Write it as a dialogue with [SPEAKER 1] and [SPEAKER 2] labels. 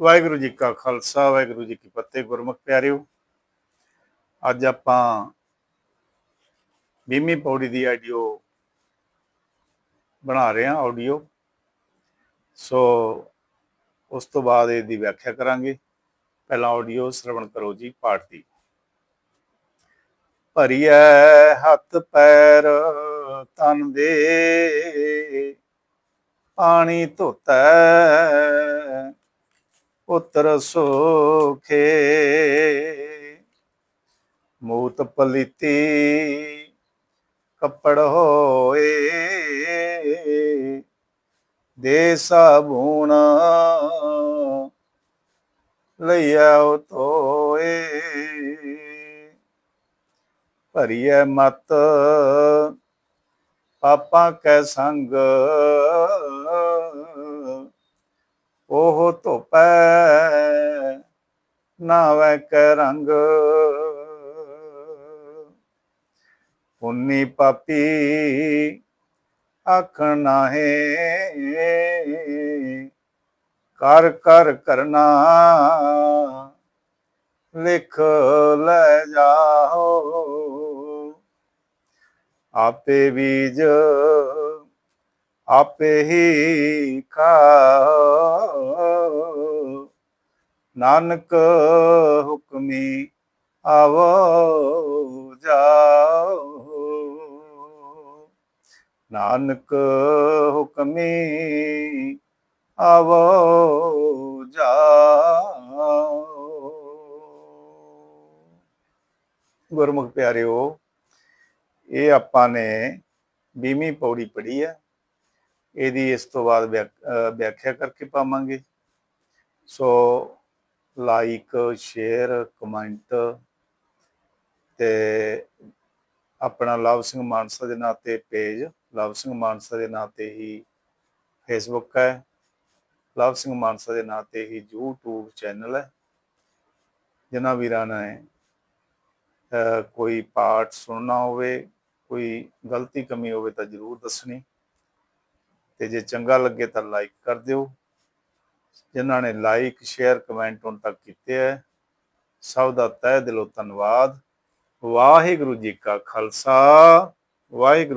[SPEAKER 1] ਵਾਹਿਗੁਰੂ ਜੀ ਕਾ ਖਾਲਸਾ, ਵਾਹਿਗੁਰੂ ਜੀ ਕੀ ਫਤਿਹ, ਗੁਰਮੁਖ ਪਿਆਰਿਓ। ਅੱਜ ਆਪਾਂ ਬੀਮੀ ਪੌੜੀ ਦੀ ਆਡੀਓ ਬਣਾ ਰਹੇ ਹਾਂ, ਆਡੀਓ। ਸੋ ਉਸ ਤੋਂ ਬਾਅਦ ਇਹਦੀ ਵਿਆਖਿਆ ਕਰਾਂਗੇ। ਪਹਿਲਾਂ ਆਡੀਓ ਸ਼ਰਵਣ ਕਰੋ ਜੀ, ਪਾਠ ਦੀ। ਭਰੀਐ ਹੱਥ ਪੈਰ ਤਨ ਦੇ, ਪਾਣੀ ਧੋਤਾ ਪੁੱਤਰ ਸੋਖੇ। ਮੂਤ ਪਲੀਤੀ ਕੱਪੜ ਹੋਏ। ਦੇ ਸਾਬੂਣ ਲਈਆ ਤੋਏ ਭਰੀਐ ਮਤ ਪਾਪਾਂ ਕੈ ਸੰਗ। ਉਹ ਧੋਪੈ ਨਾਵੈ ਕੈ ਰੰਗ। ਪੁੰਨੀ ਪਾਪੀ ਆਖਣ ਨਾਹੇ। ਕਰ ਕਰ ਕਰਨਾ ਲਿਖ ਲੈ ਜਾਓ। ਆਪੇ ਬੀਜ ਆਪੇ ਹੀ ਖਾਓ ਨਾਨਕ ਹੁਕਮੀ ਆਵੋ ਜਾਓ ਨਾਨਕ ਹੁਕਮੀ ਆਵੋ ਜਾਓ ਗੁਰਮੁਖ ਪਿਆਰਿਓ ਇਹ ਆਪਾਂ ਨੇ ਬੀਮੀ ਪੌੜੀ ਪੜ੍ਹੀ ਹੈ ਇਹਦੀ ਇਸ ਤੋਂ ਬਾਅਦ ਵਿਆਖ- ਵਿਆਖਿਆ ਕਰਕੇ ਪਾਵਾਂਗੇ। ਸੋ ਲਾਈਕ ਸ਼ੇਅਰ ਕਮੈਂਟ ਤੇ ਆਪਣਾ ਲਵ ਸਿੰਘ ਮਾਨਸਾ ਦੇ ਨਾਂ ਤੇ ਪੇਜ ਲਵ ਸਿੰਘ ਮਾਨਸਾ ਦੇ ਨਾਂ ਤੇ ਹੀ ਫੇਸਬੁੱਕ ਹੈ। ਲਵ ਸਿੰਘ ਮਾਨਸਾ ਦੇ ਨਾਂ ਤੇ ਹੀ YouTube ਚੈਨਲ ਹੈ। ਜਿਨ੍ਹਾਂ ਵੀਰਾਂ ਨੇ ਕੋਈ ਪਾਠ ਸੁਣਨਾ ਹੋਵੇ, ਕੋਈ ਗਲਤੀ ਕਮੀ ਹੋਵੇ ਤਾਂ ਜਰੂਰ ਦੱਸਣੀ। ਤੇ ਜੇ ਚੰਗਾ ਲੱਗੇ ਤਾਂ ਲਾਈਕ ਕਰ ਦਿਓ। ਜਿਨ੍ਹਾਂ ਨੇ ਲਾਈਕ ਸ਼ੇਅਰ ਕਮੈਂਟ ਹੁਣ ਤੱਕ ਕੀਤੇ ਹੈ ਸਭ ਦਾ ਤਹਿ ਦਿਲੋਂ ਧੰਨਵਾਦ। ਵਾਹਿਗੁਰੂ ਜੀ ਕਾ ਖਾਲਸਾ, ਵਾਹਿਗੁਰੂ